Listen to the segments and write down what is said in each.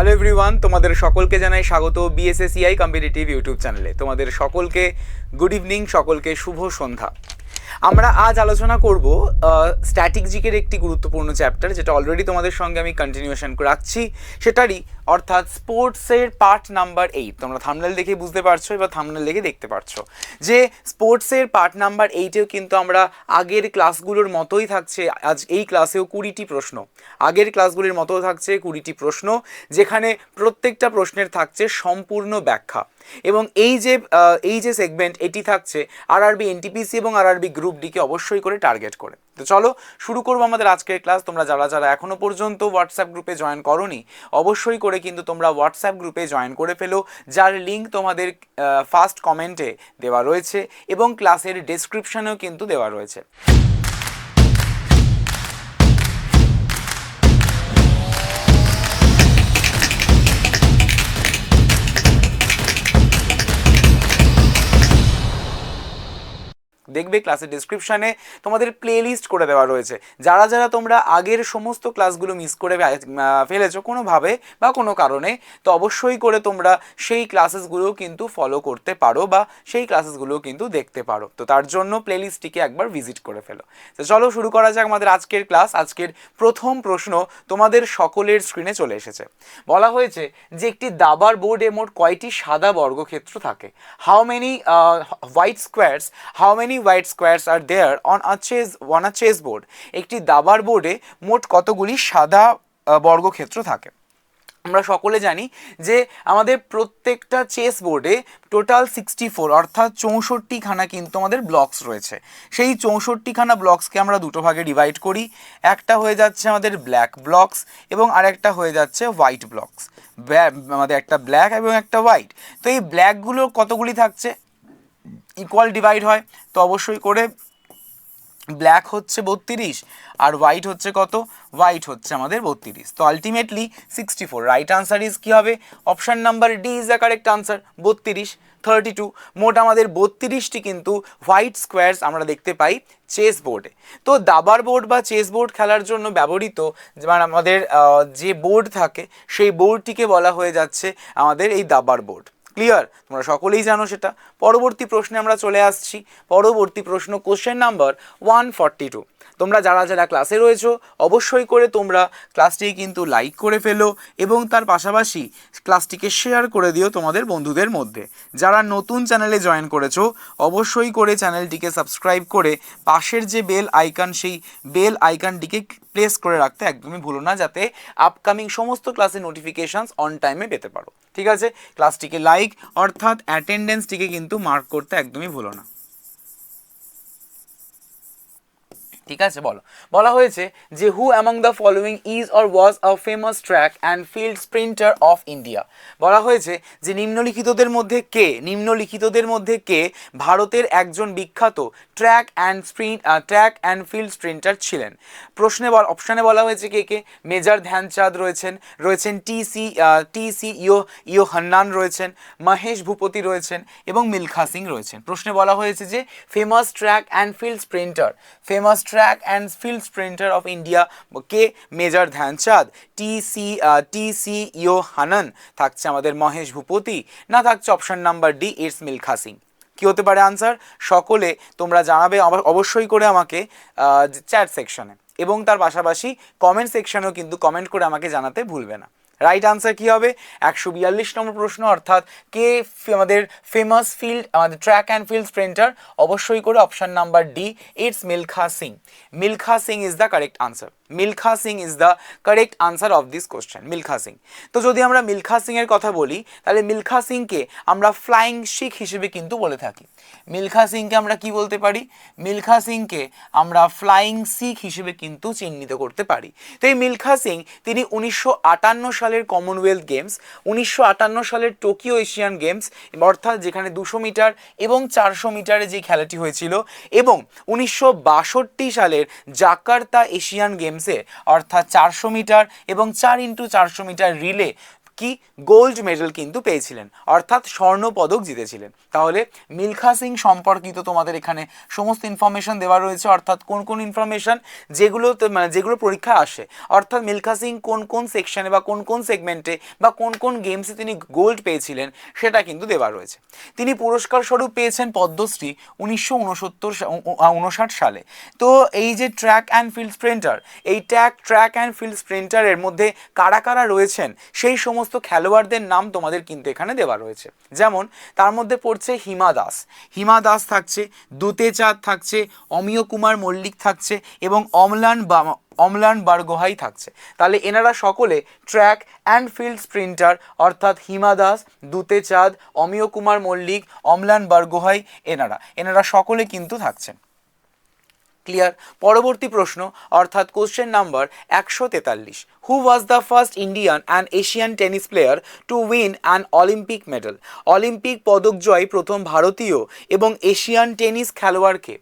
Hello everyone তোমাদের সকলকে জানাই স্বাগত বিএসএসিআই কম্পিটিটিভ ইউটিউব চ্যানেলে তোমাদের সকলকে গুড ইভিনিং সকলকে শুভ সন্ধ্যা। আমরা আজ আলোচনা করব স্ট্যাটিক জিকের একটি গুরুত্বপূর্ণ চ্যাপ্টার যেটা অলরেডি তোমাদের সঙ্গে আমি কন্টিনিউশন রাখছি। সেটারই অর্থাৎ স্পোর্টসের পার্ট নাম্বার এইট তোমরা থামনেল দেখে বুঝতে পারছ, এবার থামনেল দেখে দেখতে পারছ যে স্পোর্টসের পার্ট নাম্বার এইটেও কিন্তু আমরা আগের ক্লাসগুলোর মতোই থাকছে। আজ এই ক্লাসেও কুড়িটি প্রশ্ন। আগের ক্লাসগুলির মতো থাকছে কুড়িটি প্রশ্ন, যেখানে প্রত্যেকটা প্রশ্নের থাকছে সম্পূর্ণ ব্যাখ্যা। এবং এই যে এই যে সেগমেন্ট এটি থাকছে আর আরআরবি এনটিপিসি এবং আর আরআরবি গ্রুপ ডিকে অবশ্যই করে টার্গেট করে। তো চলো, শুরু করব আমাদের আজকের ক্লাস তোমরা যারা যারা এখনও পর্যন্ত হোয়াটসঅ্যাপ গ্রুপে জয়েন করনি, অবশ্যই করে কিন্তু তোমরা হোয়াটসঅ্যাপ গ্রুপে জয়েন করে ফেলো, যার লিঙ্ক তোমাদের ফার্স্ট কমেন্টে দেওয়া রয়েছে এবং ক্লাসের ডেসক্রিপশনেও কিন্তু দেওয়া রয়েছে। দেখবে ক্লাসের ডিসক্রিপশানে তোমাদের প্লেলিস্ট করে দেওয়া রয়েছে। যারা যারা তোমরা আগের সমস্ত ক্লাসগুলো মিস করে ফেলেছো কোনোভাবে বা কোনো কারণে, তো অবশ্যই করে তোমরা সেই ক্লাসেসগুলো কিন্তু ফলো করতে পারো বা সেই ক্লাসেসগুলো কিন্তু দেখতে পারো। তো তার জন্য প্লেলিস্টটিকে একবার ভিজিট করে ফেলো। তো চলো শুরু করা যাক আমাদের আজকের ক্লাস আজকের প্রথম প্রশ্ন তোমাদের সকলের স্ক্রিনে চলে এসেছে। বলা হয়েছে যে একটি দাবার বোর্ডে মোট কয়টি সাদা বর্গক্ষেত্র থাকে? How many white squares how many squares are there on a chess on a chess board একটি দাবার বোর্ডে মোট কতগুলি সাদা বর্গক্ষেত্র থাকে? আমরা সকলে জানি যে আমাদের প্রত্যেকটা চেস বোর্ডে টোটাল সিক্সটি ফোর অর্থাৎ চৌষট্টিখানা কিন্তু আমাদের ব্লকস রয়েছে। সেই চৌষট্টিখানা ব্লকসকে আমরা দুটো ভাগে ডিভাইড করি। একটা হয়ে যাচ্ছে আমাদের ব্ল্যাক ব্লকস এবং আরেকটা হয়ে যাচ্ছে হোয়াইট ব্লকস আমাদের একটা ব্ল্যাক এবং একটা হোয়াইট তো এই ব্ল্যাকগুলো কতগুলি থাকছে? ইকুয়াল ডিভাইড হয়, তো অবশ্যই করে ব্ল্যাক হচ্ছে বত্রিশ আর হোয়াইট হচ্ছে কত? হোয়াইট হচ্ছে আমাদের বত্রিশ। তো ultimately sixty four right answer is কী হবে? Option number D is the correct answer বত্রিশ থার্টি টু মোট আমাদের বত্রিশটি কিন্তু হোয়াইট স্কোয়ারস আমরা দেখতে পাই চেস বোর্ডে তো দাবার বোর্ড বা চেস বোর্ড খেলার জন্য ব্যবহৃত যেমন আমাদের যে বোর্ড থাকে, সেই বোর্ডটিকে বলা হয়ে যাচ্ছে আমাদের এই দাবার বোর্ড ক্লিয়ার তোমরা সকলেই জানো সেটা। পরবর্তী প্রশ্নে আমরা চলে আসছি। পরবর্তী প্রশ্ন question number one forty two তোমরা যারা যারা ক্লাসে রয়েছো, অবশ্যই করে তোমরা ক্লাসটি কিন্তু লাইক করে ফেলো এবং তার পাশাপাশি ক্লাসটিকে শেয়ার করে দিও তোমাদের বন্ধুদের মধ্যে। যারা নতুন চ্যানেলে জয়েন করেছ, অবশ্যই করে চ্যানেলটিকে সাবস্ক্রাইব করে পাশের যে বেল আইকন সেই বেল আইকনটিকে প্রেস করে রাখতে একদমই ভুলো না, যাতে আপকামিং সমস্ত ক্লাসের নোটিফিকেশনস অন টাইমে পেতে পারো। ঠিক আছে? ক্লাসটিকে লাইক অর্থাৎ অ্যাটেন্ডেন্সটিকে কিন্তু মার্ক করতে একদমই ভুলো না। ঠিক আছে, বলো। বলা হয়েছে যে who among the following is or was a famous track and field sprinter of India বলা হয়েছে যে, নিম্নলিখিতদের মধ্যে কে, নিম্নলিখিতদের মধ্যে কে ভারতের একজন বিখ্যাত track and sprint track and field sprinter ছিলেন? প্রশ্নে অপশানে বলা হয়েছে কে কে? মেজর ধ্যানচাঁদ রয়েছেন রয়েছেন টি সি টি সি ইও ইও হান্নান রয়েছেন, মহেশ ভূপতি রয়েছেন এবং মিলখা সিং রয়েছেন। প্রশ্নে বলা হয়েছে যে famous track and field sprinter famous track and field sprinter of India K major Dhyanchand T C T C ইও হানান থাকছে আমাদের মহেশ ভূপতি, না থাকছে option number D it's Milkha Singh কি হতে পারে আনসার সকলে তোমরা জানাবে অবশ্যই করে আমাকে চ্যাট সেকশনে এবং তার পাশাপাশি কমেন্ট সেকশনেও কিন্তু কমেন্ট করে আমাকে জানাতে ভুলবে না। রাইট আনসার কি হবে? একশো বিয়াল্লিশ নম্বর প্রশ্ন, অর্থাৎ কে আমাদের ফেমাস ফিল্ড আমাদের ট্র্যাক অ্যান্ড ফিল্ড স্প্রিন্টার অবশ্যই করে option number D it's Milkha Singh Milkha Singh is the correct answer Milkha Singh is the correct answer of this question Milkha Singh. তো যদি আমরা মিলখা সিং এর কথা বলি, তাহলে মিলখা সিংকে আমরা ফ্লাইং শিখ হিসেবে কিন্তু বলে থাকি। মিলখা সিংকে আমরা কি বলতে পারি? মিলখা সিংকে আমরা ফ্লাইং শিখ হিসেবে কিন্তু চিহ্নিত করতে পারি। তো এই মিলখা সিং, তিনি উনিশশো আটান্ন সালের কমনওয়েলথ গেমস উনিশশো আটান্ন সালের টোকিও এশিয়ান গেমস অর্থাৎ যেখানে দুশো মিটার এবং চারশো মিটারে যে খেলাটি হয়েছিল, এবং উনিশশো বাষট্টি সালের জাকার্তা এশিয়ান গেমস গেমসে অর্থাৎ চারশো মিটার এবং চার ইন্টু চারশো মিটার রিলে কি গোল্ড মেডেল কিন্তু পেয়েছিলেন। অর্থাৎ স্বর্ণ পদক জিতেছিলেন। তাহলে মিলখা সিং সম্পর্কিত তোমাদের এখানে সমস্ত ইনফরমেশন দেওয়া রয়েছে। অর্থাৎ কোন কোন ইনফরমেশন যেগুলো মানে যেগুলো পরীক্ষা আসে। অর্থাৎ মিলখা সিং কোন কোন সেকশনে বা কোন কোন সেগমেন্টে বা কোন কোন গেমসে তিনি গোল্ড পেয়েছিলেন, সেটা কিন্তু দেওয়া রয়েছে। তিনি পুরস্কার স্বরূপ পেয়েছেন পদ্মশ্রী উনিশশো উনসত্তর উনষাট সালে। তো এই যে ট্র্যাক অ্যান্ড ফিল্ড স্প্রিন্টার এই ট্র্যাক ট্র্যাক অ্যান্ড ফিল্ড স্প্রিন্টারের মধ্যে কারা কারা রয়েছেন, সেই সমস্ত খেলোয়াড়দের নাম তোমাদের কিন্তু এখানে দেওয়া রয়েছে। যেমন, তার মধ্যে পড়ছে হিমা দাস। হিমা দাস থাকছে দুতে চাঁদ থাকছে, অমিয় কুমার মল্লিক থাকছে এবং অমলান বা, অমলান বারগোহাই থাকছে। তাহলে এনারা সকলে ট্র্যাক অ্যান্ড ফিল্ড স্প্রিন্টার, অর্থাৎ হিমা দাস দুতে চাঁদ অমিয় কুমার মল্লিক, অমলান বারগোহাই এনারা। এনারা সকলে কিন্তু থাকছেন। ক্লিয়ার পরবর্তী প্রশ্ন, অর্থাৎ কোশ্চেন নাম্বার একশো তেতাল্লিশ। Who was the first Indian and Asian tennis player to win an Olympic medal Olympic পদক জয় প্রথম ভারতীয় এবং এশিয়ান টেনিস খেলোয়াড়কে।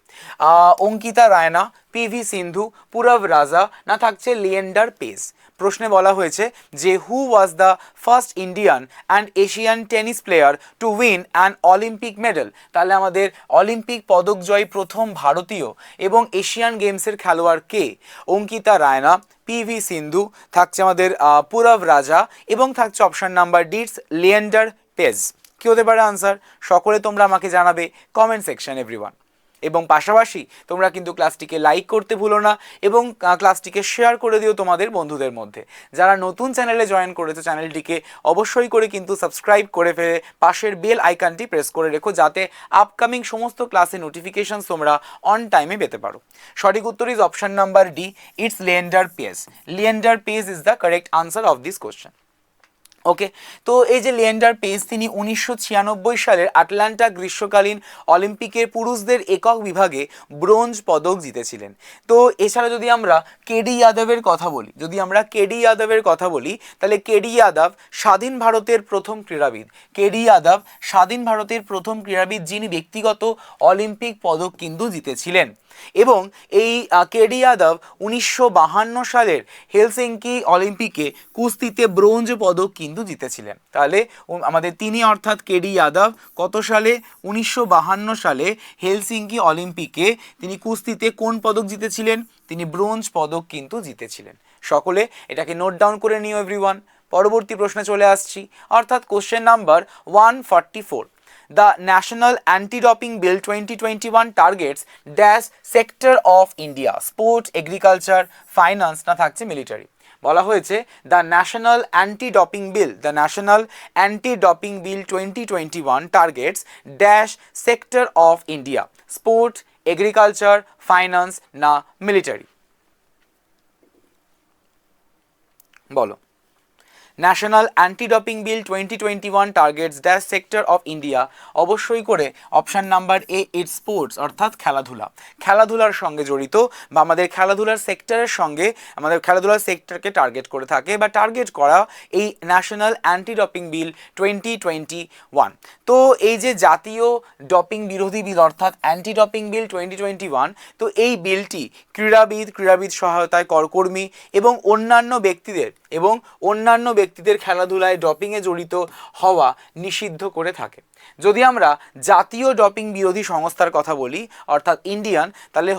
অঙ্কিতা রায়না পিভি সিন্ধু, পুরব রাজা, না থাকছে লিয়েন্ডার পেস। প্রশ্নে বলা হয়েছে যে who was the first Indian and Asian tennis player to win an Olympic medal তাহলে আমাদের অলিম্পিক পদক জয়ী প্রথম ভারতীয় এবং এশিয়ান গেমসের খেলোয়াড় কে? অঙ্কিতা রায়না পিভি সিন্ধু, থাকছে আমাদের পুরব রাজা এবং থাকছে option number D it's Leander Paes কি হতে পারে আনসার সকলে তোমরা আমাকে জানাবে কমেন্ট সেকশন এভরিওয়ান এবং পাশাপাশি তোমরা কিন্তু ক্লাসটিকে লাইক করতে ভুলো না এবং ক্লাসটিকে শেয়ার করে দিও তোমাদের বন্ধুদের মধ্যে। যারা নতুন চ্যানেলে জয়েন করেছে চ্যানেলটিকে অবশ্যই করে কিন্তু সাবস্ক্রাইব করে ফেলে, পাশের বেল আইকনটি প্রেস করে রেখো যাতে আপকামিং সমস্ত ক্লাসে নোটিফিকেশন তোমরা অন টাইমে পেতে পারো। সঠিক উত্তর is option number D it's Leander Paes Leander Paes is the correct answer of this question okay তো এই যে লিয়েন্ডার পেজ তিনি উনিশশো ছিয়ানব্বই সালের আটলান্টা গ্রীষ্মকালীন অলিম্পিকের পুরুষদের একক বিভাগে ব্রোঞ্জ পদক জিতেছিলেন। তো এছাড়া যদি আমরা কেডি যাদবের কথা বলি, যদি আমরা কেডি যাদবের কথা বলি, তাহলে কেডি যাদব স্বাধীন ভারতের প্রথম ক্রীড়াবিদ। কেডি যাদব স্বাধীন ভারতের প্রথম ক্রীড়াবিদ যিনি ব্যক্তিগত অলিম্পিক পদক কিন্তু জিতেছিলেন। এবং এই কেডি যাদব উনিশশো সালের হেলসেঙ্কি অলিম্পিকে কুস্তিতে ব্রোঞ্জ পদক কিন্তু জিতেছিলেন। তাহলে আমাদের তিনি অর্থাৎ কেডি যাদব কত সালে? উনিশশো সালে হেলসিঙ্কি অলিম্পিকে তিনি কুস্তিতে কোন পদক জিতেছিলেন? তিনি ব্রোঞ্জ পদক কিন্তু জিতেছিলেন। সকলে এটাকে নোট ডাউন করে নিও এভরিওয়ান পরবর্তী প্রশ্নে চলে আসছি। অর্থাৎ question number one four the National Anti-Doping Bill 2021 targets dash sector of India sport, agriculture, finance না থাকছে মিলিটারি বলা হয়েছে the national anti doping bill the national anti doping bill twenty twenty one targets dash sector of India sport agriculture finance না military বলো। National anti doping bill twenty twenty one targets dash sector of India অবশ্যই করে option number A it sports অর্থাৎ খেলাধুলা। খেলাধুলার সঙ্গে জড়িত বা আমাদের খেলাধুলার সেক্টরের সঙ্গে, আমাদের খেলাধুলার সেক্টরকে টার্গেট করে থাকে বা টার্গেট করা এই national anti doping bill twenty twenty one তো এই যে জাতীয় ডপিং বিরোধী বিল, অর্থাৎ anti doping bill twenty twenty one তো এই বিলটি ক্রীড়াবিদ ক্রীড়াবিদ সহায়তায় করকর্মী এবং অন্যান্য ব্যক্তিদের এবং অন্যান্য ব্যক্তিদের খেলাধুলায় ডপিংয়ে জড়িত হওয়া নিষিদ্ধ করে থাকে। যদি আমরা জাতীয় ডপিং বিরোধী সংস্থার কথা বলি, অর্থাৎ ইন্ডিয়ান, তাহলে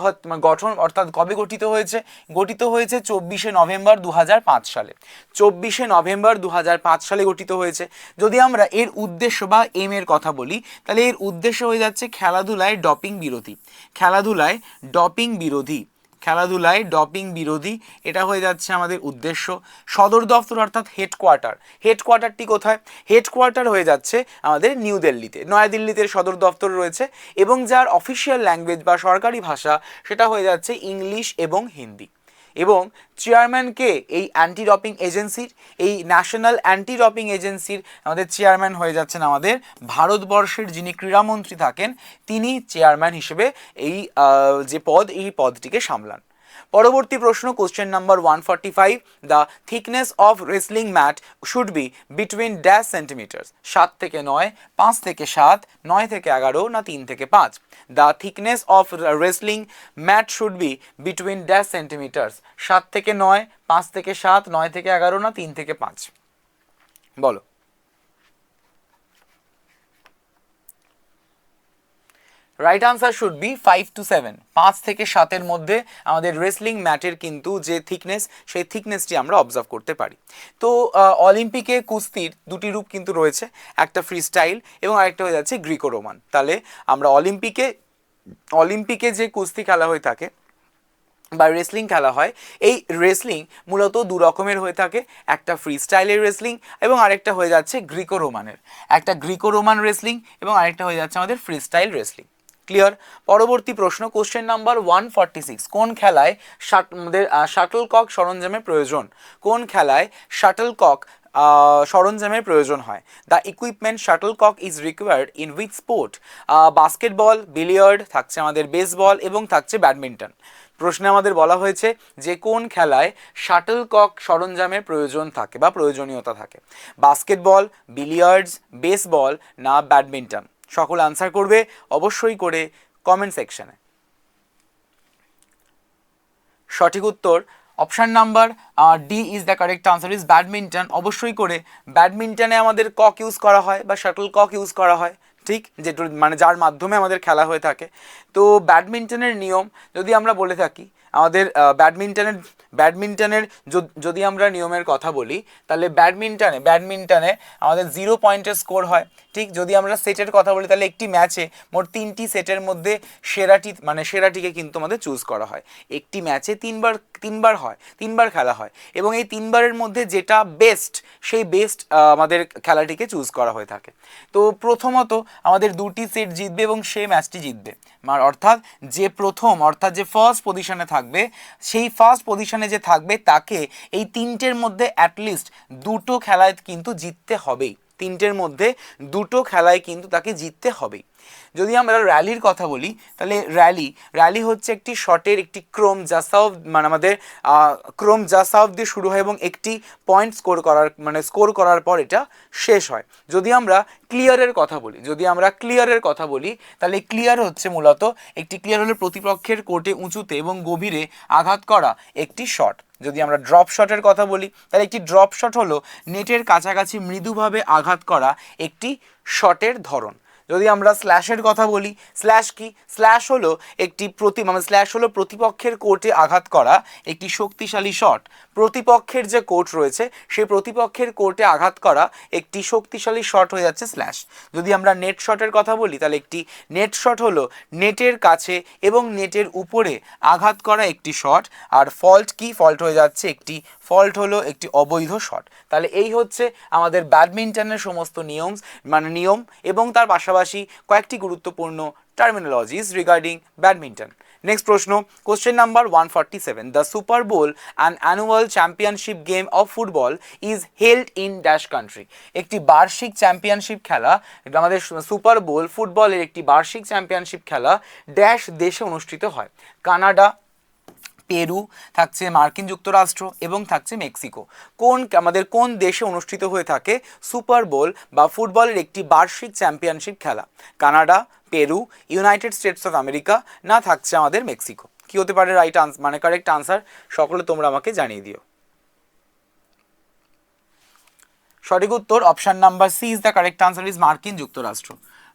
গঠন, অর্থাৎ কবে গঠিত হয়েছে? গঠিত হয়েছে চব্বিশে নভেম্বর দু হাজার পাঁচ সালে। চব্বিশে নভেম্বর দু হাজার পাঁচ সালে গঠিত হয়েছে। যদি আমরা এর উদ্দেশ্য বা এম এর কথা বলি, তাহলে এর উদ্দেশ্য হয়ে যাচ্ছে খেলাধুলায় ডপিং বিরোধী। খেলাধুলায় ডপিং বিরোধী। খেলাধুলায় ডপিং বিরোধী, এটা হয়ে যাচ্ছে আমাদের উদ্দেশ্য। সদর দফতর অর্থাৎ হেডকোয়ার্টার হেডকোয়ার্টারটি কোথায়? হেডকোয়ার্টার হয়ে যাচ্ছে আমাদের নিউ দিল্লিতে নয়াদিল্লিতে সদর দফতর রয়েছে এবং যার অফিসিয়াল ল্যাঙ্গুয়েজ বা সরকারি ভাষা, সেটা হয়ে যাচ্ছে ইংলিশ এবং হিন্দি এবং চেয়ারম্যানকে এই অ্যান্টি ডপিং এজেন্সির এই ন্যাশনাল অ্যান্টি ডপিং এজেন্সির আমাদের চেয়ারম্যান হয়ে যাচ্ছেন আমাদের ভারতবর্ষের যিনি ক্রীড়ামন্ত্রী থাকেন, তিনি চেয়ারম্যান হিসেবে এই যে পদ, এই পদটিকে সামলান। পরবর্তী প্রশ্ন question number one forty five the thickness of wrestling mat should be between dash centimetres সাত থেকে নয়, পাঁচ থেকে সাত, নয় থেকে এগারো না তিন থেকে পাঁচ। The thickness of wrestling mat should be between dash centimetres সাত থেকে নয়, পাঁচ থেকে সাত, নয় থেকে এগারো না তিন থেকে পাঁচ। বলো। Right answer should be five to seven পাঁচ থেকে সাতের মধ্যে আমাদের রেসলিং ম্যাটের কিন্তু যে থিকনেস সেই থিকনেসটি আমরা অবজার্ভ করতে পারি। তো অলিম্পিকে কুস্তির দুটি রূপ কিন্তু রয়েছে, একটা ফ্রি স্টাইল এবং আরেকটা হয়ে যাচ্ছে গ্রিকো রোমান তাহলে আমরা অলিম্পিকে অলিম্পিকে যে কুস্তি খেলা হয়ে থাকে বা রেসলিং খেলা হয়, এই রেসলিং মূলত দু রকমের হয়ে থাকে, একটা ফ্রি স্টাইলের রেসলিং এবং আরেকটা হয়ে যাচ্ছে গ্রিকো রোমানের একটা গ্রিকো রোমান রেসলিং এবং আরেকটা হয়ে যাচ্ছে আমাদের ফ্রি স্টাইল রেসলিং ক্লিয়ার পরবর্তী প্রশ্ন question number one forty six কোন খেলায় আমাদের শাটল কক সরঞ্জামের প্রয়োজন? কোন খেলায় শাটল কক সরঞ্জামের প্রয়োজন হয়? The equipment shuttlecock is required in with sport basketball billiard থাকছে আমাদের বেসবল এবং থাকছে ব্যাডমিন্টন প্রশ্নে আমাদের বলা হয়েছে যে কোন খেলায় শাটল কক সরঞ্জামের প্রয়োজন থাকে বা প্রয়োজনীয়তা থাকে? বাস্কেটবল বিলিয়ার্ডস বেসবল না ব্যাডমিন্টন সকল আনসার করবে, অবশ্যই করে কমেন্ট সেকশনে সঠিক উত্তর option number D is the correct answer is badminton অবশ্যই করে। ব্যাডমিন্টনে আমাদের কক ইউজ করা হয় বা শাটল কক ইউজ করা হয়, ঠিক? যেটু মানে যার মাধ্যমে আমাদের খেলা হয়ে থাকে। তো ব্যাডমিন্টনের নিয়ম, যদি আমরা বলে থাকি আমাদের ব্যাডমিন্টনের ব্যাডমিন্টনের যদি আমরা নিয়মের কথা বলি, তাহলে ব্যাডমিন্টনে ব্যাডমিন্টনে আমাদের জিরো পয়েন্টের স্কোর হয়। ঠিক? যদি আমরা সেটের কথা বলি, তাহলে একটি ম্যাচে মোট তিনটি সেটের মধ্যে সেরাটি মানে সেরাটিকে কিন্তু আমাদের চুজ করা হয়। একটি ম্যাচে তিনবার তিনবার হয়, তিনবার খেলা হয়। এবং এই তিনবারের মধ্যে যেটা বেস্ট সেই বেস্ট আমাদের খেলাটিকে চুজ করা হয়ে থাকে। তো প্রথমত আমাদের দুটি সেট জিতবে এবং সে ম্যাচটি জিতবে। অর্থাৎ যে প্রথম, অর্থাৎ যে ফার্স্ট পজিশনে থাকবে, সেই ফার্স্ট পজিশনে যে থাকবে, তাকে এই তিনটের মধ্যে অ্যাটলিস্ট দুটো খেলায় কিন্তু জিততে হবেই। তিনটের মধ্যে দুটো খেলায় কিন্তু তাকে জিততে হবেই। যদি আমরা র্যালির কথা বলি, তাহলে র্যালি র্যালি হচ্ছে একটি শটের একটি ক্রোম জাসাও মানে আমাদের ক্রোম জাসাও দিয়ে শুরু হয় এবং একটি পয়েন্ট স্কোর করার মানে স্কোর করার পর এটা শেষ হয়। যদি আমরা ক্লিয়ারের কথা বলি, যদি আমরা ক্লিয়ারের কথা বলি, তাহলে ক্লিয়ার হচ্ছে মূলত একটি ক্লিয়ার হলে প্রতিপক্ষের কোর্টে উঁচুতে এবং গভীরে আঘাত করা একটি শট যদি আমরা ড্রপ শটের কথা বলি, তাহলে একটি ড্রপ শট হলো নেটের কাছাকাছি মৃদুভাবে আঘাত করা একটি শটের ধরন। যদি আমরা স্ল্যাশের কথা বলি স্ল্যাশ কি? স্ল্যাশ হলো একটি প্রতি মানে স্ল্যাশ হলো প্রতিপক্ষের কোর্টে আঘাত করা একটি শক্তিশালী শট প্রতিপক্ষের যে কোর্ট রয়েছে, সেই প্রতিপক্ষের কোর্টে আঘাত করা একটি শক্তিশালী শট হয়ে যাচ্ছে স্ল্যাশ যদি আমরা নেট শটের কথা বলি, তাহলে একটি নেট শট হলো নেটের কাছে এবং নেটের উপরে আঘাত করা একটি শট আর ফল্ট কি? ফল্ট হয়ে যাচ্ছে একটি ফল্ট হলো একটি অবৈধ শট তাহলে এই হচ্ছে আমাদের ব্যাডমিন্টনের সমস্ত নিয়ম মানে নিয়ম এবং তার পাশাপাশি কয়েকটি গুরুত্বপূর্ণ টার্মিনোলজিস রিগার্ডিং ব্যাডমিন্টন নেক্সট প্রশ্ন question number one forty seven the super bowl and annual championship game of football is held in dash country একটি বার্ষিক চ্যাম্পিয়নশিপ খেলা আমাদের সুপার বোল ফুটবলের একটি বার্ষিক চ্যাম্পিয়নশিপ খেলা ড্যাশ দেশে অনুষ্ঠিত হয়। কানাডা পেরু, থাকছে মার্কিন যুক্তরাষ্ট্র এবং থাকছে মেক্সিকো। কোন আমাদের কোন দেশে অনুষ্ঠিত হয়ে থাকে সুপার বোল বা ফুটবলের একটি বার্ষিক চ্যাম্পিয়নশিপ খেলা? Canada, Peru, United States of America, না থাকছে আমাদের মেক্সিকো? কি হতে পারে রাইট আনস মানে কারেক্ট আনসার সকলে তোমরা আমাকে জানিয়ে দিও। সঠিক উত্তর option number C is the correct answer is মার্কিন যুক্তরাষ্ট্র।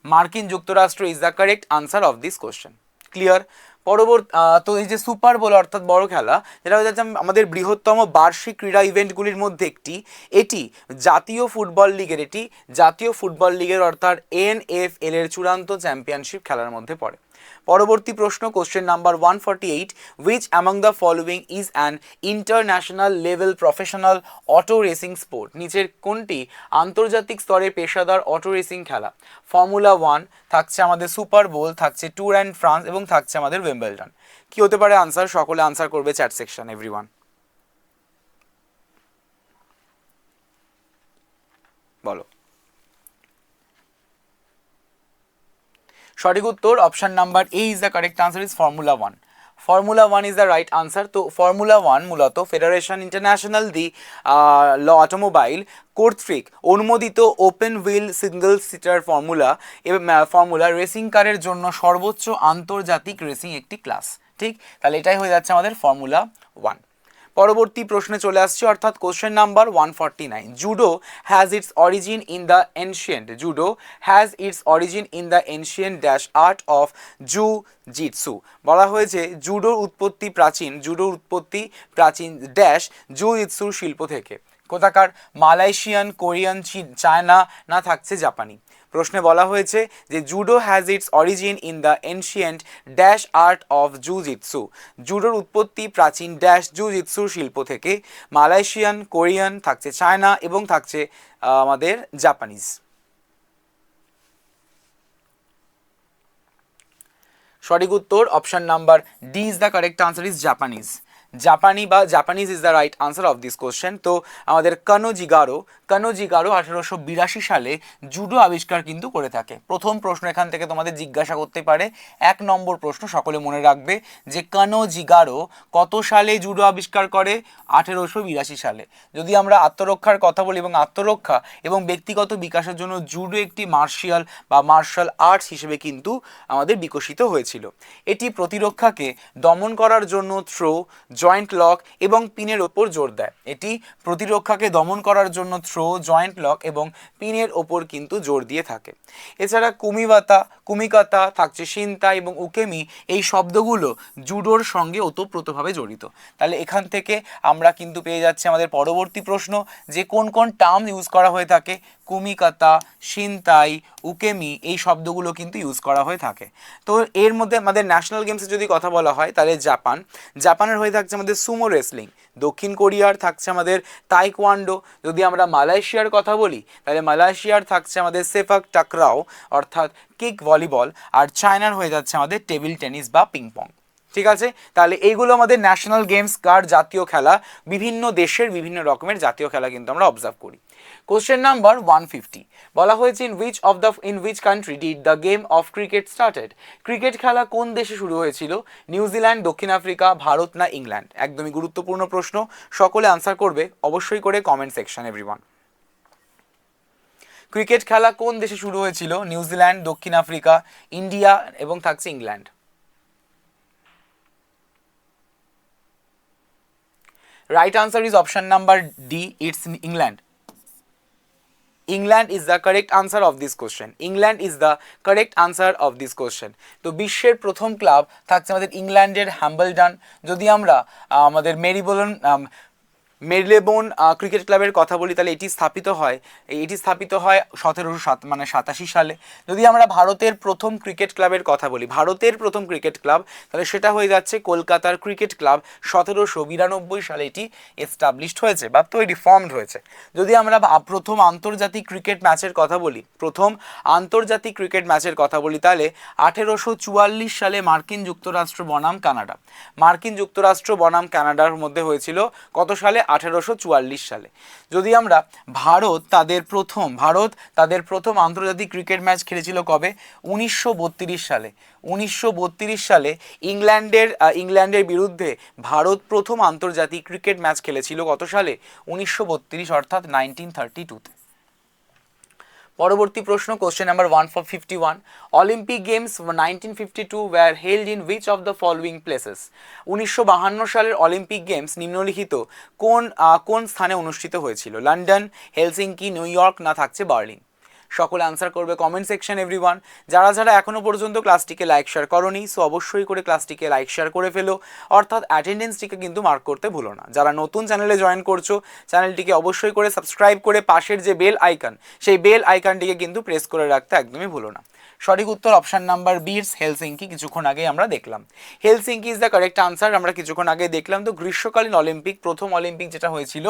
মার্কিন যুক্তরাষ্ট্র is the correct answer of this question. Clear? পরবর্তী তো এই যে সুপার বোল অর্থাৎ বড় খেলা, যেটা হয়ে যাচ্ছে আমাদের বৃহত্তম বার্ষিক ক্রীড়া ইভেন্টগুলির মধ্যে একটি। এটি জাতীয় ফুটবল লিগের, এটি জাতীয় ফুটবল লিগের অর্থাৎ এন এফ এর চূড়ান্ত চ্যাম্পিয়নশিপ খেলার মধ্যে পড়ে। পরবর্তী প্রশ্ন question number one forty eight which among the following is an international level professional auto racing sport নিচের কোনটি আন্তর্জাতিক স্তরে পেশাদার অটো রেসিং খেলা? ফর্মুলা ওয়ান থাকছে আমাদের সুপার বোল থাকছে ট্যুর অ্যান্ড ফ্রান্স এবং থাকছে আমাদের ওয়েম্বেলডন কি হতে পারে? আনসার সকলে আনসার করবে চ্যাট সেকশন এভরিওয়ান বলো সঠিক উত্তর option number A is the correct answer is formula one formula one is the right answer তো ফর্মুলা ওয়ান মূলত ফেডারেশন ইন্টারন্যাশনাল দি ল অটোমোবাইল কর্তৃক অনুমোদিত open wheel single seater formula formula racing কারের জন্য সর্বোচ্চ আন্তর্জাতিক রেসিং একটি ক্লাস ঠিক? তাহলে এটাই হয়ে যাচ্ছে আমাদের ফর্মুলা ওয়ান পরবর্তী প্রশ্নে চলে আসছে, অর্থাৎ question number one forty nine judo has its origin in the ancient judo has its origin in the ancient dash art of jujitsu বলা হয়েছে জুডোর উৎপত্তি প্রাচীন জুডোর উৎপত্তি প্রাচীন ড্যাশ জু জিটসুর শিল্প থেকে। কোথাকার, মালয়েশিয়ান, কোরিয়ান চায়না না থাকছে জাপানি। প্রশ্নে বলা হয়েছে যে judo has its origin in the ancient dash art of jujitsu জুডোর উৎপত্তি প্রাচীন ড্যাশ জুজিৎসুর শিল্প থেকে মালয়েশিয়ান, কোরিয়ান, থাকছে চায়না এবং থাকছে আমাদের জাপানিজ। সঠিক উত্তর option number D is the correct answer is Japanese জাপানি বা Japanese is the right answer of this question তো আমাদের কানো জিগারো কানো জিগারো আঠেরোশো বিরাশি সালে জুডো আবিষ্কার কিন্তু করে থাকে। প্রথম প্রশ্ন এখান থেকে তোমাদের জিজ্ঞাসা করতে পারে। এক নম্বর প্রশ্ন সকলে মনে রাখবে যে কানো জিগারো কত সালে জুডো আবিষ্কার করে? আঠেরোশো বিরাশি সালে। যদি আমরা আত্মরক্ষার কথা বলি এবং আত্মরক্ষা এবং ব্যক্তিগত বিকাশের জন্য জুডো একটি মার্শিয়াল বা মার্শাল আর্টস হিসেবে কিন্তু আমাদের বিকশিত হয়েছিল। এটি প্রতিরক্ষাকে দমন করার জন্য থ্রো জয়েন্ট লক এবং পিনের ওপর জোর দেয়। এটি প্রতিরক্ষাকে দমন করার জন্য থ্রো জয়েন্ট লক এবং পিনের ওপর কিন্তু জোর দিয়ে থাকে। এছাড়া কুমিবাতা, কুমিকাতা থাকছে সিন্তা এবং উকেমি, এই শব্দগুলো জুডোর সঙ্গে ওতপ্রোতভাবে জড়িত। তাহলে এখান থেকে আমরা কিন্তু পেয়ে যাচ্ছি আমাদের পরবর্তী প্রশ্ন, যে কোন কোন টার্ম ইউজ করা হয়ে থাকে? কুমিকাতা, সিনতাই, উকেমি এই শব্দগুলো কিন্তু ইউজ করা হয়ে থাকে। তো এর মধ্যে আমাদের ন্যাশনাল গেমসে যদি কথা বলা হয়, তাহলে জাপান। জাপানের হয়ে থাকছে আমাদের সুমো রেসলিং দক্ষিণ কোরিয়ার থাকছে আমাদের তাইকোয়ান্ডো যদি আমরা মালয়েশিয়ার কথা বলি, তাহলে মালয়েশিয়ার থাকছে আমাদের সেফাক টাকরাও, অর্থাৎ কিক ভলিবল আর চায়নার হয়ে যাচ্ছে আমাদের টেবিল টেনিস বা পিং পং ঠিক আছে? তাহলে এইগুলো আমাদের ন্যাশনাল গেমস কার জাতীয় খেলা, বিভিন্ন দেশের বিভিন্ন রকমের জাতীয় খেলা কিন্তু আমরা অবজার্ভ করি। কোশ্চেন নাম্বার ওয়ান ফিফটি বলা হয়েছে in which of the in which country did the game of cricket started cricket খেলা কোন দেশে শুরু হয়েছিল? নিউজিল্যান্ড দক্ষিণ আফ্রিকা, ভারত না ইংল্যান্ড একদমই গুরুত্বপূর্ণ প্রশ্ন। সকলে আনসার করবে, অবশ্যই করে কমেন্ট সেকশন এভরিওয়ান ক্রিকেট খেলা কোন দেশে শুরু হয়েছিল? নিউজিল্যান্ড দক্ষিণ আফ্রিকা ইন্ডিয়া এবং থাকছে England right answer is option number D. It's in England. England is the correct answer of this question. England is the correct answer of this question. তো বিশ্বের প্রথম ক্লাব থাকছে আমাদের ইংল্যান্ডের হ্যাম্বলডান যদি আমরা আমাদের মেরিবোলন মেরিলেবোন ক্রিকেট ক্লাবের কথা বলি, তাহলে এটি স্থাপিত হয় এটি স্থাপিত হয় সতেরোশো সাত মানে সাতাশি সালে। যদি আমরা ভারতের প্রথম ক্রিকেট ক্লাবের কথা বলি, ভারতের প্রথম ক্রিকেট ক্লাব তাহলে সেটা হয়ে যাচ্ছে কলকাতার ক্রিকেট ক্লাব সতেরোশো বিরানব্বই সালে এটি এস্টাবলিশড হয়েছে বা তৈরি ফর্মড হয়েছে। যদি আমরা প্রথম আন্তর্জাতিক ক্রিকেট ম্যাচের কথা বলি, প্রথম আন্তর্জাতিক ক্রিকেট ম্যাচের কথা বলি, তাহলে আঠেরোশো চুয়াল্লিশ সালে মার্কিন যুক্তরাষ্ট্র বনাম কানাডা। মার্কিন যুক্তরাষ্ট্র বনাম কানাডার মধ্যে হয়েছিল, কত সালে? আঠেরোশো চুয়াল্লিশ সালে। যদি আমরা ভারত তাদের প্রথম, ভারত তাদের প্রথম আন্তর্জাতিক ক্রিকেট ম্যাচ খেলেছিল কবে? উনিশশো বত্রিশ সালে। উনিশশো বত্রিশ সালে ইংল্যান্ডের ইংল্যান্ডের বিরুদ্ধে ভারত প্রথম আন্তর্জাতিক ক্রিকেট ম্যাচ খেলেছিল কত সালে? উনিশশো বত্রিশ, অর্থাৎ নাইনটিন থার্টি টুতে পরবর্তী প্রশ্ন question number one for fifty one Olympic games nineteen fifty two were held in which of the following places উনিশশো বাহান্ন সালের অলিম্পিক গেমস নিম্নলিখিত কোন কোন স্থানে অনুষ্ঠিত হয়েছিল? লন্ডন হেলসিঙ্কি নিউ ইয়র্ক না থাকছে বার্লিন সকলে আনসার করবে কমেন্ট সেকশন এভরিওয়ান যারা যারা এখনও পর্যন্ত ক্লাসটিকে লাইক শেয়ার করনি সো অবশ্যই করে ক্লাসটিকে লাইক শেয়ার করে ফেলো। অর্থাৎ অ্যাটেন্ডেন্সটিকে কিন্তু মার্ক করতে ভুলো না। যারা নতুন চ্যানেলে জয়েন করছ চ্যানেলটিকে অবশ্যই করে সাবস্ক্রাইব করে পাশের যে বেল আইকন সেই বেল আইকনটিকে কিন্তু প্রেস করে রাখতে একদমই ভুলো না। সঠিক উত্তর অপশন নাম্বার বিটস হেলসিঙ্কি কিছুক্ষণ আগে আমরা দেখলাম। Helsinki is the correct answer আমরা কিছুক্ষণ আগে দেখলাম। তো গ্রীষ্মকালীন অলিম্পিক, প্রথম অলিম্পিক যেটা হয়েছিল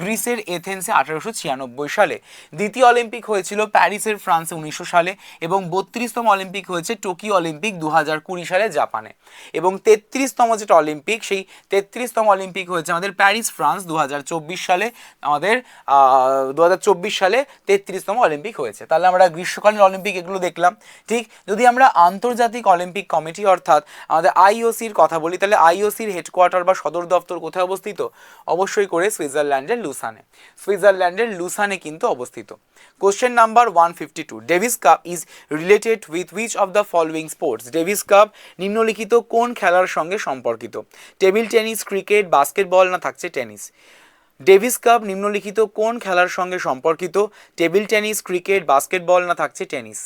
গ্রিসের এথেন্সে আঠারোশো ছিয়ানব্বই সালে। দ্বিতীয় অলিম্পিক হয়েছিল প্যারিসের ফ্রান্সে উনিশশো সালে এবং বত্রিশতম অলিম্পিক হয়েছে টোকিও অলিম্পিক দু হাজার কুড়ি সালে জাপানে। এবং তেত্রিশতম যেটা অলিম্পিক, সেই তেত্রিশতম অলিম্পিক হয়েছে আমাদের প্যারিস, ফ্রান্স দু হাজার চব্বিশ সালে। আমাদের দু হাজার চব্বিশ সালে তেত্রিশতম অলিম্পিক হয়েছে। তাহলে আমরা গ্রীষ্মকালীন অলিম্পিক এগুলো দেখলাম। ঠিক? যদি আমরা আন্তর্জাতিক অলিম্পিক কমিটি অর্থাৎ আমাদের আইওসির কথা বলি, তাহলে আইওসির হেডকোয়ার্টার বা সদর দপ্তর কোথায় অবস্থিত? অবশ্যই করে সুইজারল্যান্ডের লুসানে। সুইজারল্যান্ডের লুসানে কিন্তু অবস্থিত। Question number one fifty two Davis cup is related with which of the following sports Davis cup নিম্নলিখিত কোন খেলার সঙ্গে সম্পর্কিত? টেবিল টেনিস ক্রিকেট বাস্কেটবল না থাকছে টেনিস ডেভিস কাপ নিম্নলিখিত কোন খেলার সঙ্গে সম্পর্কিত? টেবিল টেনিস ক্রিকেট বাস্কেটবল না থাকছে টেনিস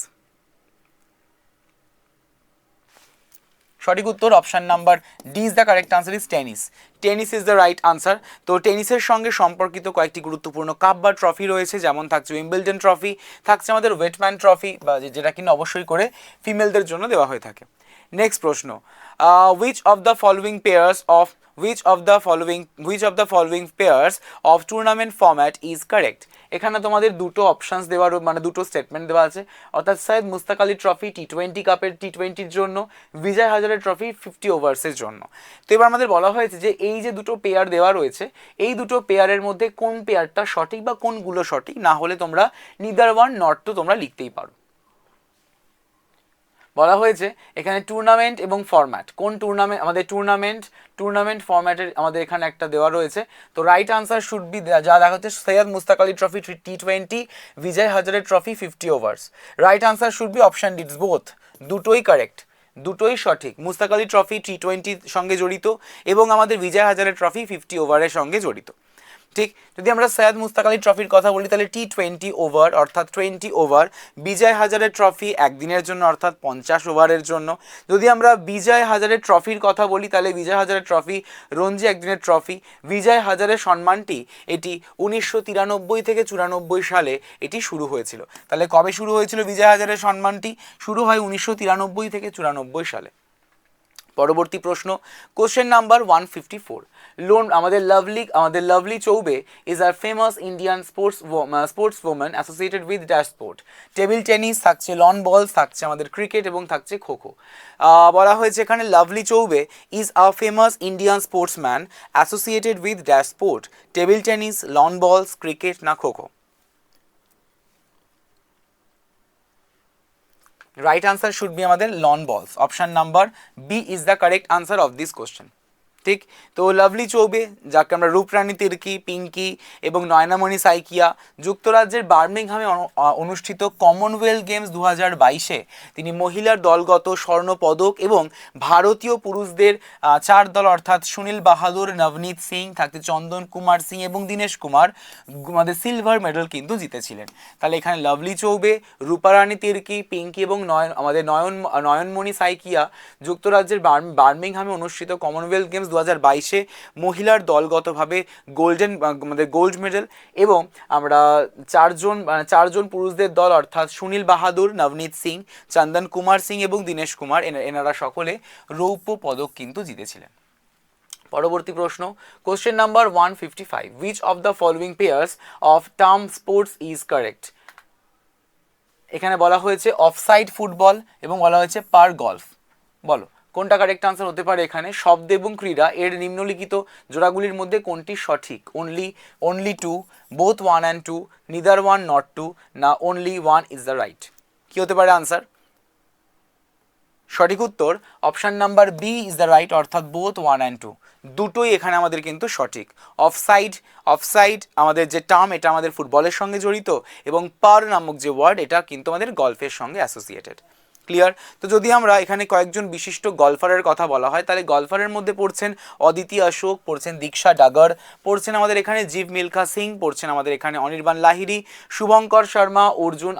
সঠিক উত্তর option number D is the correct answer is tennis. Tennis is the right answer. তো টেনিসের সঙ্গে সম্পর্কিত কয়েকটি গুরুত্বপূর্ণ কাপ বা ট্রফি রয়েছে, যেমন থাকছে উইম্বলডন ট্রফি, থাকছে আমাদের ওয়েটম্যান ট্রফি বা যেটা কিনা অবশ্যই করে ফিমেলদের জন্য দেওয়া হয়ে থাকে। নেক্সট প্রশ্ন which of the following pairs of which of the following, which of the following pairs of tournament format is correct? এখানে তোমাদের দুটো অপশানস দেওয়ার মানে দুটো স্টেটমেন্ট দেওয়া আছে। অর্থাৎ Syed Mushtaq Ali trophy T twenty কাপের টি টোয়েন্টির জন্য, বিজয় হাজারের ট্রফি ফিফটি ওভার্সের জন্য। তো এবার আমাদের বলা হয়েছে যে, এই যে দুটো পেয়ার দেওয়া রয়েছে, এই দুটো পেয়ারের মধ্যে কোন পেয়ারটা সঠিক বা কোনগুলো সঠিক? না হলে তোমরা নিদার ওয়ান নট তো তোমরা লিখতেই পারো। বলা হয়েছে এখানে টুর্নামেন্ট এবং ফরম্যাট কোন টুর্নামেন্ট আমাদের টুর্নামেন্ট টুর্নামেন্ট ফরম্যাটের আমাদের এখানে একটা দেওয়া রয়েছে। তো রাইট আনসার শুড বি যা দেখা হচ্ছে Syed Mushtaq Ali trophy T twenty Vijay হাজারের trophy fifty overs right answer should be option D it's both দুটোই কারেক্ট দুটোই সঠিক। মুস্তাক আলী ট্রফি টি টোয়েন্টির সঙ্গে জড়িত এবং আমাদের বিজয় হাজারের ট্রফি ফিফটি ওভারের সঙ্গে জড়িত। ঠিক? যদি আমরা সৈয়দ মুস্তাক আলী ট্রফির কথা বলি, তাহলে টি টোয়েন্টি ওভার অর্থাৎ টোয়েন্টি ওভার বিজয় হাজারের ট্রফি একদিনের জন্য, অর্থাৎ পঞ্চাশ ওভারের জন্য। যদি আমরা বিজয় হাজারের ট্রফির কথা বলি, তাহলে বিজয় হাজারের ট্রফি রঞ্জি একদিনের ট্রফি বিজয় হাজারের সম্মানটি, এটি উনিশশো তিরানব্বই থেকে চুরানব্বই সালে এটি শুরু হয়েছিল। তাহলে কবে শুরু হয়েছিল বিজয় হাজারের সম্মানটি? শুরু হয় উনিশশো তিরানব্বই থেকে চুরানব্বই সালে। পরবর্তী প্রশ্ন question number one fifty four loan আমাদের লাভলি আমাদের Lovely Choubey is are famous Indian sports sports woman associated with dash sport table tennis থাকছে লন বল থাকছে, আমাদের ক্রিকেট এবং থাকছে খোখো বলা হয়েছে এখানে Lovely Choubey is a famous Indian sportsman associated with dash sport table tennis lawn balls cricket না kho kho right answer should be আমাদের lawn balls option number B is the correct answer of this question ঠিক তো lovely Choubey, যাকে আমরা রূপরানী তির্কি, পিঙ্কি এবং নয়নামণি, সাইকিয়া যুক্তরাজ্যের বার্মিংহামে অনুষ্ঠিত Commonwealth games দু হাজার বাইশে। তিনি মহিলার দলগত স্বর্ণ পদক এবং ভারতীয় পুরুষদের চার দল অর্থাৎ সুনীল বাহাদুর, নবনীত সিং, থাকতে চন্দন কুমার সিং এবং দীনেশ কুমার আমাদের সিলভার মেডেল কিন্তু জিতেছিলেন। তাহলে এখানে লাভলি চৌবে রূপারানী তির্কি, পিঙ্কি এবং নয়ন আমাদের নয়ন, নয়নমণি, সাইকিয়া যুক্তরাজ্যের বার্মিংহামে অনুষ্ঠিত কমনওয়েলথ গেমস দু হাজার বাইশে মহিলার দলগতভাবে গোল্ডেন আমাদের গোল্ড মেডেল এবং আমরা চারজন চারজন পুরুষদের দল অর্থাৎ সুনীল বাহাদুর, নবনীত সিং, চন্দন কুমার সিং এবং দীনেশ কুমার এনারা সকলে রৌপ্য পদক কিন্তু জিতেছিলেন। পরবর্তী প্রশ্ন question number one fifty five which of the following pairs of term sports is correct এখানে বলা হয়েছে অফসাইড ফুটবল এবং বলা হয়েছে পার গলফ বলো। কোনটা কারেক্ট আনসার হতে পারে এখানে? শব্দ এবং ক্রীড়া, এর নিম্নলিখিত জোড়াগুলির মধ্যে কোনটি সঠিক? Only only two both one and two neither one not two না only one is the right কী হতে পারে আনসার সঠিক উত্তর option number B is the right অর্থাৎ বোথ ওয়ান অ্যান্ড টু দুটোই এখানে আমাদের কিন্তু সঠিক। অফসাইড অফসাইড আমাদের যে টার্ম এটা আমাদের ফুটবলের সঙ্গে জড়িত এবং পার নামক যে ওয়ার্ড এটা কিন্তু আমাদের গল্ফের সঙ্গে অ্যাসোসিয়েটেড ক্লিয়ার তো যদি আমরা এখানে কয়েকজন বিশিষ্ট গলফারের কথা বলা হয়, তাহলে গলফারের মধ্যে পড়ছেন অদিতি অশোক, পড়ছেন দীক্ষা ডাগর, পড়ছেন আমাদের এখানে জীব মিলখা সিং, পড়ছেন আমাদের এখানে অনির্বাণ লাহিরি শুভঙ্কর শর্মা, অর্জুন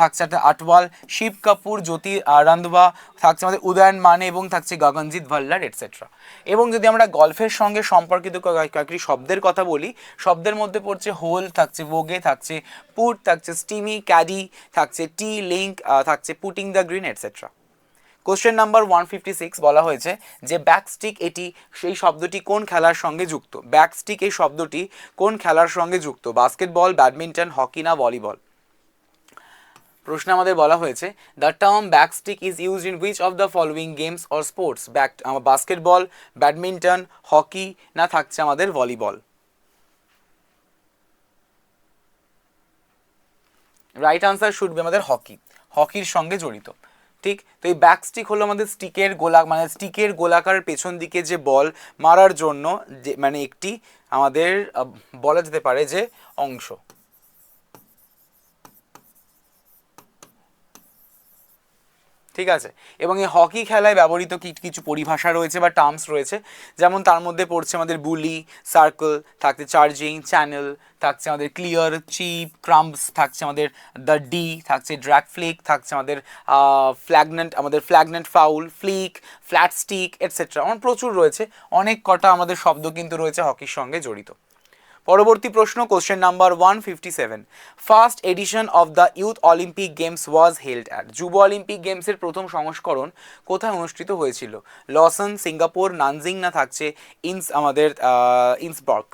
থাকছে আটওয়াল, শিব কাপুর, জ্যোতি রান্ধবা থাকছে আমাদের উদয়ন মানে এবং থাকছে গগনজিৎ ভাল্লার এটসেট্রা এবং যদি আমরা গল্ফের সঙ্গে সম্পর্কিত কয়েকটি শব্দের কথা বলি, শব্দের মধ্যে পড়ছে হোল, থাকছে ভোগে, থাকছে পুট, থাকছে স্টিমি, ক্যাডি, থাকছে টি, লিঙ্ক থাকছে putting the green etcetera question number one fifty six বলা হয়েছে যে ব্যাকস্টিক এটি, সেই শব্দটি কোন খেলার সঙ্গে যুক্ত? ব্যাকস্টিক এই শব্দটি কোন খেলার সঙ্গে যুক্ত? বাস্কেটবল, ব্যাডমিন্টন, হকি না ভলিবল? প্রশ্নে আমাদের বলা হয়েছে the term back stick is use in which of the following games or sports back basketball badminton hockey না থাকছে আমাদের volleyball right answer should be আমাদের হকি হকির সঙ্গে জড়িত, ঠিক? তো এই ব্যাক স্টিক হলো আমাদের স্টিকের গোলা মানে স্টিকের গোলাকার পেছন দিকে যে বল মারার জন্য যে মানে একটি আমাদের বলা যেতে পারে যে অংশ। ঠিক আছে? এবং এই হকি খেলায় ব্যবহৃত কিছু পরিভাষা রয়েছে বা টার্মস রয়েছে? যেমন তার মধ্যে পড়ছে আমাদের বুলি সার্কেল থাকছে চার্জিং চ্যানেল থাকছে আমাদের ক্লিয়ার চিপ ক্রাম্পস থাকছে আমাদের দ্য ডি থাকছে ড্র্যাক ফ্লিক থাকছে আমাদের ফ্ল্যাগনেন্ট আমাদের flagrant foul flick flat stick etcetera আমার প্রচুর রয়েছে। অনেক কটা আমাদের শব্দ কিন্তু রয়েছে হকির সঙ্গে জড়িত। পরবর্তী প্রশ্ন question number one fifty seven first edition of the youth Olympic games was held at যুব অলিম্পিক গেমসের প্রথম সংস্করণ কোথায় অনুষ্ঠিত হয়েছিল? লসন সিঙ্গাপুর নানজিং না থাকছে? ইন্স আমাদের Innsbruck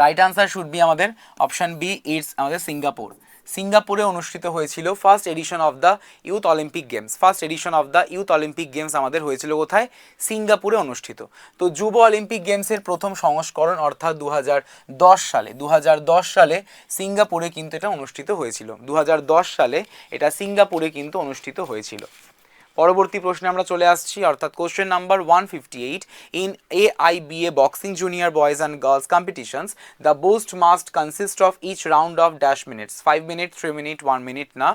right answer should be আমাদের অপশন বি ইটস আমাদের সিঙ্গাপুর সিঙ্গাপুরে অনুষ্ঠিত হয়েছিল first edition of the youth Olympic games first edition of the youth Olympic games আমাদের হয়েছিল কোথায়? সিঙ্গাপুরে অনুষ্ঠিত। তো যুব অলিম্পিক গেমসের প্রথম সংস্করণ অর্থাৎ দু হাজার দশ সালে। দু হাজার দশ সালে সিঙ্গাপুরে কিন্তু এটা অনুষ্ঠিত হয়েছিল। দু হাজার দশ সালে এটা সিঙ্গাপুরে কিন্তু অনুষ্ঠিত হয়েছিল। পরবর্তী প্রশ্নে আমরা চলে আসছি, অর্থাৎ question number one fifty eight in A I B A boxing junior boys and girls competitions the boost must consist of each round of dash minutes five minute three minute one minute না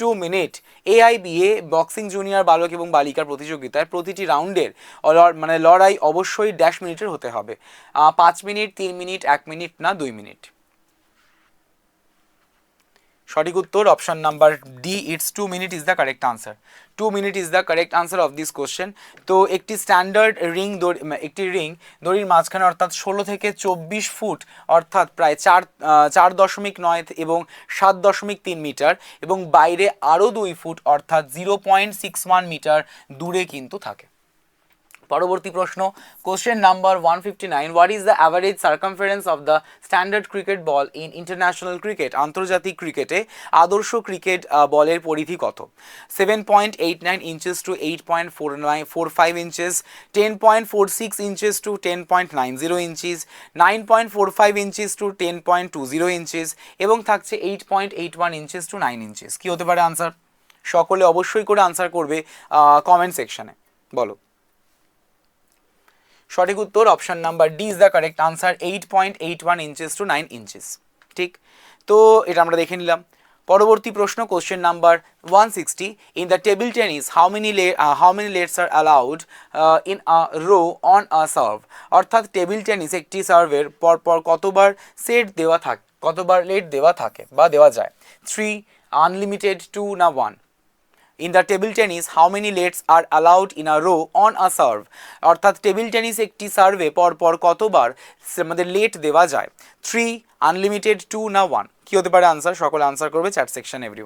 two minute AIBA boxing junior বালক এবং বালিকার প্রতিযোগিতায় প্রতিটি রাউন্ডের মানে লড়াই অবশ্যই ড্যাশ মিনিটের হতে হবে। পাঁচ মিনিট তিন মিনিট এক মিনিট না? দুই মিনিট সঠিক উত্তর option number D it's two minute is the correct answer two minute is the correct answer of this question তো একটি স্ট্যান্ডার্ড রিং দড়ি একটি রিং দড়ির মাঝখানে অর্থাৎ ষোলো থেকে চব্বিশ ফুট, অর্থাৎ প্রায় চার চার দশমিক নয় এবং সাত দশমিক তিন মিটার এবং বাইরে আরও দুই ফুট, অর্থাৎ zero point six one metre দূরে কিন্তু থাকে। পরবর্তী প্রশ্ন question number one fifty nine what is the average circumference of the standard cricket ball in international cricket আন্তর্জাতিক ক্রিকেটে আদর্শ ক্রিকেট বলের পরিধি কত? Seven point eight nine inches to eight point four nine four five inches ten point four six inches to ten point nine zero inches nine point four five inches to ten point two zero inches এবং থাকছে eight point eight one inches to nine inches কী হতে পারে answer সকলে অবশ্যই করে answer করবে comment সেকশানে বলো। সঠিক উত্তর option number D is the correct answer eight point eight one inches to nine inches ঠিক? তো এটা আমরা দেখে নিলাম। পরবর্তী প্রশ্ন question number one sixty in the table tennis how many লে how many lets are allowed in a row on a serve অর্থাৎ টেবিল টেনিস একটি সার্ভের পরপর কতবার সেট দেওয়া থাকে কতবার লেট দেওয়া থাকে বা দেওয়া যায়? থ্রি আনলিমিটেড টু না one in the table tennis how many lets are allowed in a row on a serve অর্থাৎ টেবিল টেনিস একটি সার্ভে পরপর কতবার আমাদের লেট দেওয়া যায়? থ্রি আনলিমিটেড টু না ওয়ান কী হতে পারে আনসার সকলে আনসার করবে চ্যাট সেকশন এভরি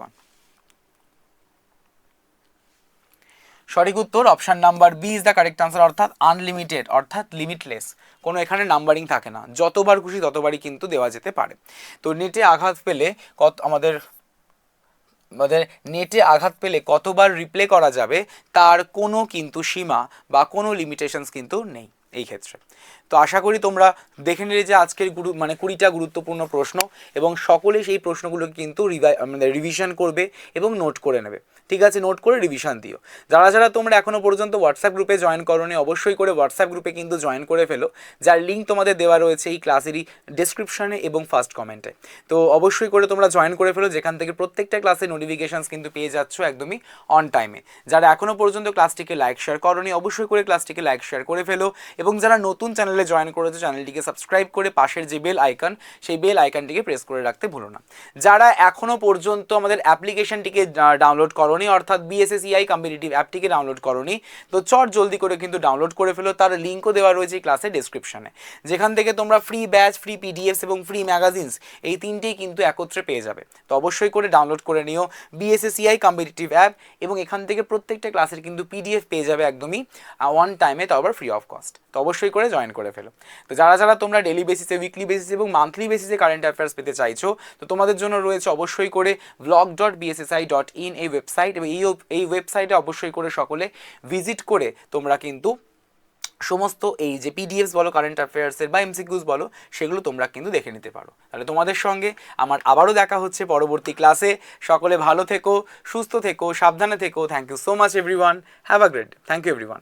সঠিক উত্তর option number B is the correct answer অর্থাৎ আনলিমিটেড অর্থাৎ লিমিটলেস কোনো এখানে নাম্বারিং থাকে না। যতবার খুশি ততবারই কিন্তু দেওয়া যেতে পারে। তো নেটে আঘাত পেলে কত আমাদের আমাদের নেটে আঘাত পেলে কতবার রিপ্লে করা যাবে, তার কোনো কিন্তু সীমা বা কোনো লিমিটেশনস কিন্তু নেই এই ক্ষেত্রে। তো আশা করি তোমরা দেখে নিলে যে আজকের গুরু মানে কুড়িটা গুরুত্বপূর্ণ প্রশ্ন এবং সকলে সেই প্রশ্নগুলোকে কিন্তু রিভাই মানে রিভিশন করবে এবং নোট করে নেবে। ঠিক আছে নোট করে রিভিশন দিও। যারা যারা তোমরা এখনও পর্যন্ত হোয়াটসঅ্যাপ গ্রুপে জয়েন করোনি, অবশ্যই করে হোয়াটসঅ্যাপ গ্রুপে কিন্তু জয়েন করে ফেলো। যার লিঙ্ক তোমাদের দেওয়া রয়েছে এই ক্লাসেরই ডেসক্রিপশনে এবং ফার্স্ট কমেন্টে তো অবশ্যই করে তোমরা জয়েন করে ফেলো, যেখান থেকে প্রত্যেকটা ক্লাসে নোটিফিকেশানস কিন্তু পেয়ে যাচ্ছ একদমই অন টাইমে যারা এখনও পর্যন্ত ক্লাসটিকে লাইক শেয়ার করোনি, অবশ্যই করে ক্লাসটিকে লাইক শেয়ার করে ফেলো এবং যারা নতুন চ্যানেলে জয়েন করেছ চ্যানেলটিকে সাবস্ক্রাইব করে পাশের যে বেল আইকন সেই বেল আইকনটিকে প্রেস করে রাখতে ভুলো না। যারা এখনও পর্যন্ত আমাদের অ্যাপ্লিকেশনটিকে ডাউনলোড করোনি করনি অর্থাৎ বিএসএসিআই কম্পিটিটিভ অ্যাপটিকে ডাউনলোড করনি। তো চট জলদি করে কিন্তু ডাউনলোড করে ফেলো। তার লিঙ্কও দেওয়া রয়েছে ক্লাসের ডেসক্রিপশনে যেখান থেকে তোমরা ফ্রি ব্যাচ ফ্রি পিডিএফস এবং ফ্রি ম্যাগাজিনস এই তিনটেই কিন্তু একত্রে পেয়ে যাবে। তো অবশ্যই করে ডাউনলোড করে নিও বিএসএসিআই কম্পিটিটিভ অ্যাপ এবং এখান থেকে প্রত্যেকটা ক্লাসের কিন্তু পিডিএফ পেয়ে যাবে একদমই ওয়ান টাইমে তো আবার ফ্রি অফ কস্ট তো অবশ্যই করে জয়েন করে ফেলো। তো যারা যারা তোমরা ডেলি বেসিসে উইকলি বেসিসে এবং মান্থলি বেসিসে কারেন্ট অ্যাফেয়ার্স পেতে চাইছো, তো তোমাদের জন্য রয়েছে অবশ্যই করে blog dot BSSI dot in এই ওয়েবসাইট এবং এই এই ওয়েবসাইটে অবশ্যই করে সকলে ভিজিট করে তোমরা কিন্তু সমস্ত এই যে পিডিএফস বলো কারেন্ট অ্যাফেয়ার্সের বা এমসিকিউস বলো, সেগুলো তোমরা কিন্তু দেখে নিতে পারো। তাহলে তোমাদের সঙ্গে আমার আবারও দেখা হচ্ছে পরবর্তী ক্লাসে সকলে ভালো থেকো, সুস্থ থেকো, সাবধানে থেকো। Thank you so much everyone have a great thank you everyone